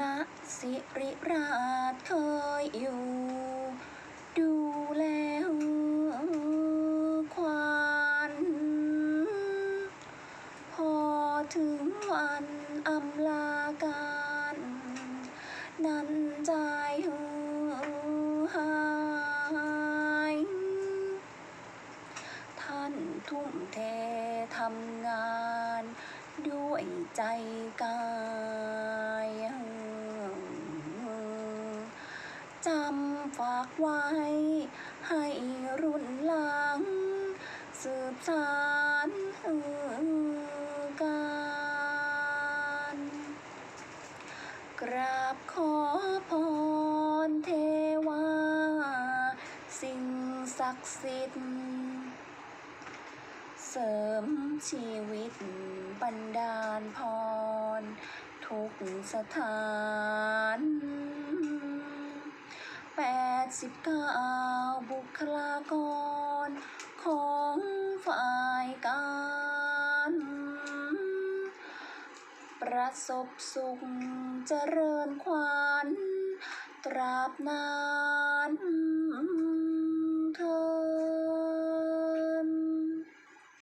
ณสิริราชเคยอยู่ ดูแลควานพอถึงวันอำลาการ นั้นใจหือหายท่านทุ่มเททำงาน ด้วยใจกาย จำฝากไว้ ให้รุ่นหลัง สืบสานการกราบขอพรเทวา สิ่งศักดิ์สิทธิ์เสริมชีวิตบันดาลพร ทุกสถาน แปดสิบกายบุคลากร ของฝ่ายการ ประสบสุขเจริญขวัญตราบนาน